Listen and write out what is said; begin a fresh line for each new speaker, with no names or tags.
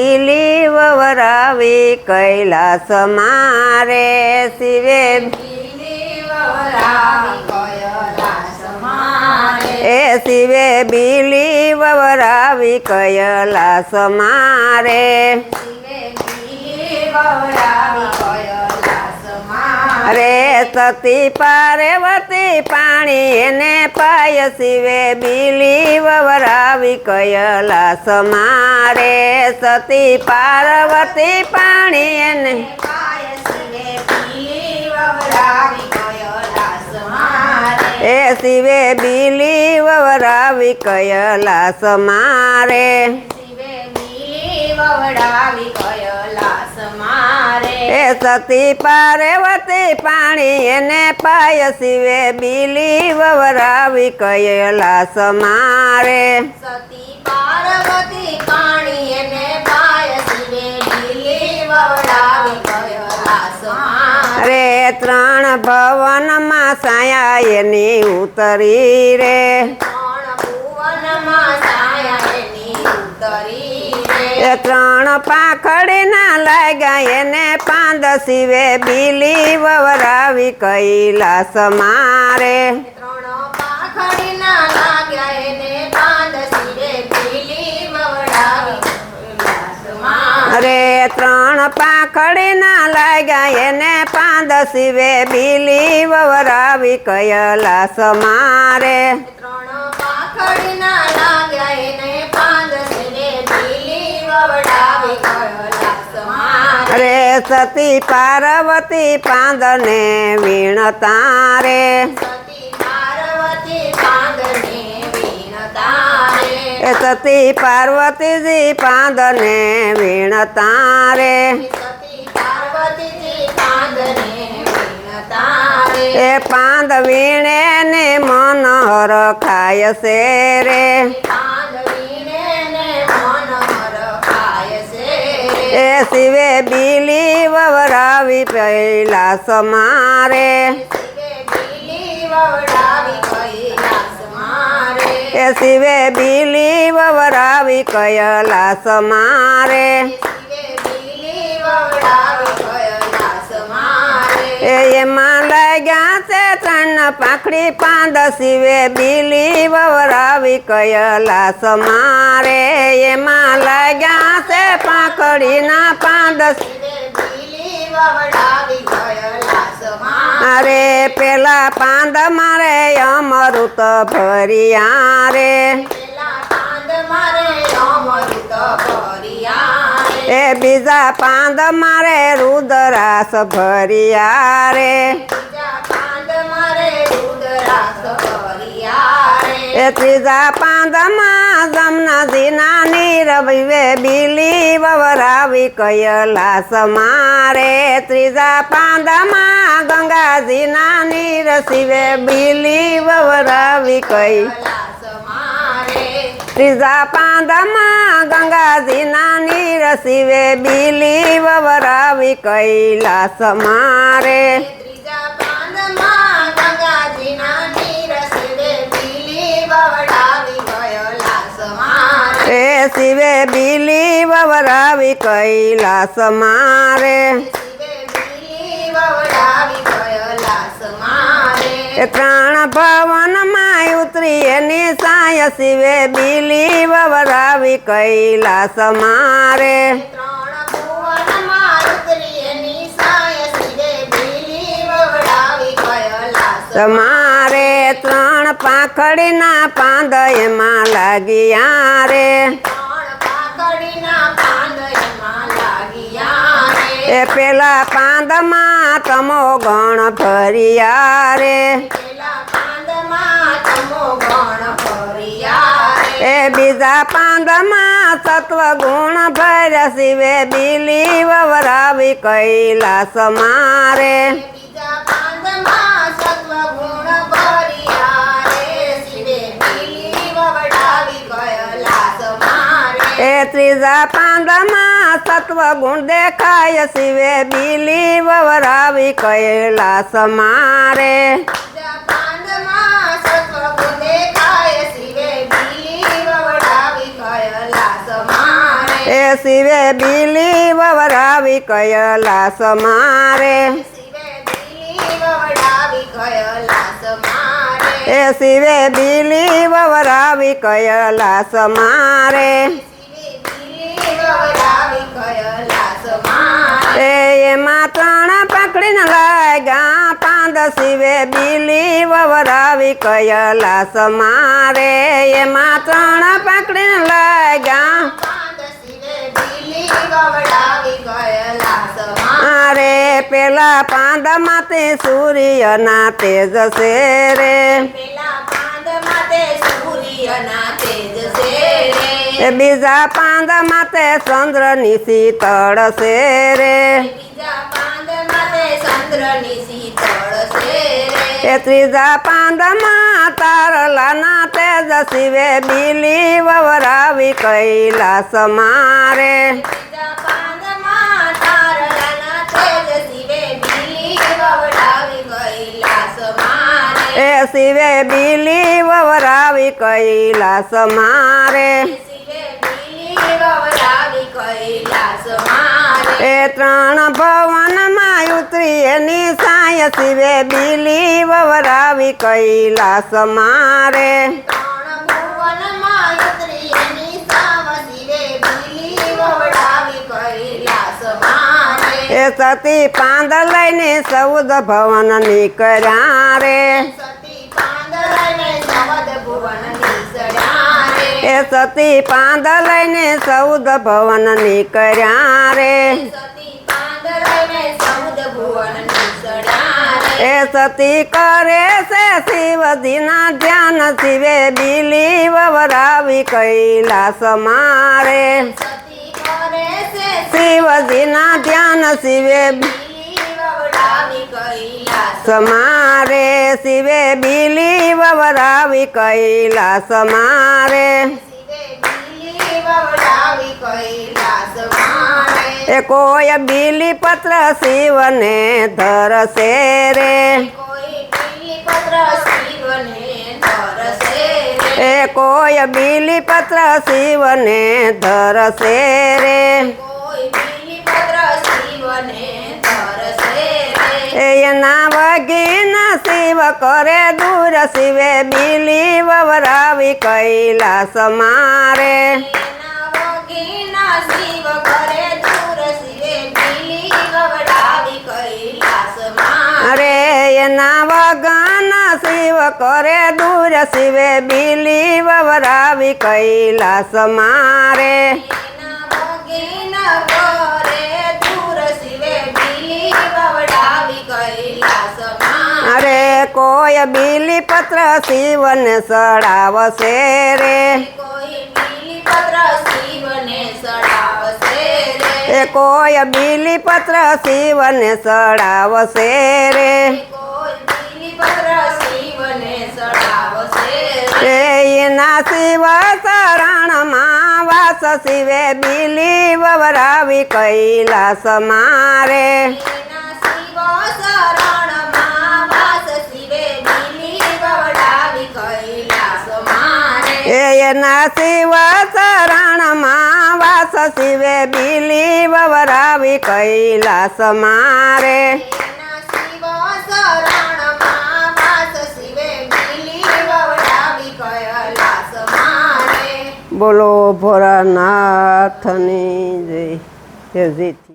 લીલી વવરાવી કૈલાસ મારે શિવે. એ શિવે બીલી વવરાવી કૈલાસ મારે. અરે સતી પાર્વતી પાણી એને પાય શિવે, બીલી વવરાવી કયલા મારે સતી પાર્વતી પાણી એને એ શિવે, બીલી વવરાવી મારે. એ સતી પાર્વતી પાણી એને પાય શિવે બીલી વવરાવી કયેલા મારે.
સતી પાર્વતી પાણી એને પાય શિવે લીલી વવડાવી કૈલાસમાં
રે ત્રણ ભવનમાં સાયા એની ઉતરી રે.
ત્રણ ભુવનમાં સાયા એની ઉતરી
એ ત્રણ પાખડીના લાગ્યા એને પાંદ શિવે બીલી વવરાવી કૈલાસ મારે. અરે ત્રણ પાખડીના લાગ્યા એને પાંદ શિવે બીલી વવરાવી કૈલાસ મારે.
ત્રણ પાખડીના લાગ્યા એને પાંદ શિવે લીલી વવડાવી કૈલાસમાં
અરે સતી પાર્વતી પાંદને વીણતા રે
સતી પાર્વતી પાંદને વીણતા રે
એ સતી પાર્વતીજી પાંદને વીણતા રે
સતી પાર્વતીજી પાંદને વીણતા રે
એ પાંદ વીણે ને મનોહર ખાય છે રે શિવે બીલી વવરાવી પૈલાસ મારે
શિવે લીલી વવડાવી કૈલાસ મારે
એ શિવે બીલી વવરાવી કૈલાસ મારે એમાં લાગ્યા છે ત્રણ પાંખડી પાંદ શિવે બીલી વવરાવી કયલા સમારે. એમાં લાગ્યા છે પાંખડીના પાંદ અરે પેલા પાંદ મારે અમૃત ભરિયા રે.
પાંદ મારે
એ બીજા પાંદ મારે રુદરાસ ભરિયા રે. એ ત્રીજા પાંદમાં જમનાજીના નીરવે બીલી વવરાવી કયલાસ મારે. ત્રીજા પાંદમાં ગંગાજીના નીર શિવે બીલી વવરાવી કઈ ત્રીજા પાંદામાં ગંગાજીના નાની રસીવે બીલી વવરાવી કૈલાસ મારે.
ત્રીજા પાંદમાં બીલી વવડાવી કૈલાસ મારે.
શિવે બીલી વવરાવી કૈલાસ મારે. ત્રણ ભવનમાં એની સાય શિવે બીલી વવરાવી કૈલાસ મારે.
ત્રણ ભુવનમાં ઉતરી એની સાય શિવે બીલી વવડાવી કૈલાસ
મારે ત્રણ પાંખડીના પાંદ એમાં લાગ્યા રે
ત્રણ પાકડીના પાંદ એમાં લાગ્યા રે.
એ પેલા પાંદમાં તમો ગણ ભર્યા રે
પેલા પાંદમાં તમો ગણ ભર્યા રે
એ બીજા પાંદમાં સત્વ ગુણ ભર્યા શિવે બીલી વવરાવી કૈલાસ મારે. એ ત્રીજા પાંદમાં સત્વ ગુણ દેખાય શિવે બીલી વવરાવી કૈલાસ મારે
બીજા પાંદમાં સત્વ ગુણ દેખાય શિવે બીલી
વવરાવી કયલાસ મારે. એ શિવે બીલી વવરાવી કયલાસ મારે. એ એમાં ત્રણ પકડીને લાગ્યા પાંદ શિવે બીલી વવરાવી કયલાસ મારે. એમાં ત્રણ પકડીને લાગ્યા
મારે
પેલા પાંદમાંથી સૂર્યના તેજ છે
પાંદ માતે સૂર્યના તેજ છે રે.
બીજા પાંદમાં તે ચંદ્રની શીતળ છે રે. એ ત્રીજા પાંદમાં તારલાના તેજ શિવે બીલી વવરાવી કૈલાસ મારે.
શિવે બીલી
વવરાવી કૈલાસ મારે. એ ત્રણ ભવનમાં ઉતરી એની સાય શિવે બીલી વવરાવી કૈલાસ મારે. એ સતી પાંદ લઈને સૌદ ભવન નીકળ્યા રે
સતી પાંદરને સવદ ભુવન નીસળ્યા રે
એ સતી પાંદ લઈને સૌદ ભવન નીકળ્યા રે. એ સતી કરે છે શિવજીના ધ્યાન શિવે બીલી વવરાવી કૈલાસ મારે. શિવજીના ધ્યાન શિવે
વવડાવી કૈલાસ.
મારે શિવે બીલી વવરાવી
કૈલા સમારે
એ કોઈ બીલી પત્ર શિવને ધરશે રે.
કોઈ બીલી પત્ર શિવને ધરશે રે.
એ કોઈ બીલી પત્ર શિવને ધરશે રે
કોઈ બીલી પત્ર શિવને ધરશે રે
એ એના વગીના શિવ કરે દૂર શિવે બીલી વવરાવી કૈલાસ મારે. અરે એના વગના શિવ કરે દૂર શિવે બીલી વવરાવી કૈલાસ મારે.
એના
કોઈ બીલી પત્ર શિવને સડાવશે રે. એ કોઈ બીલી પત્ર શિવને સડાવશે રે. એના શિવ શરણમાં વાસ શિવે બીલી વવરાવી કૈલાસ મારે
એના શિવ શરણમાં વાસ શિવે બીલી વવડાવી કૈલાસ મારે
એ એના શિવ શરણમાં વાસ શિવે બીલી વવરાવી કૈલાસ મારે.
બોલો
ભોરાનાથની જય જય જીત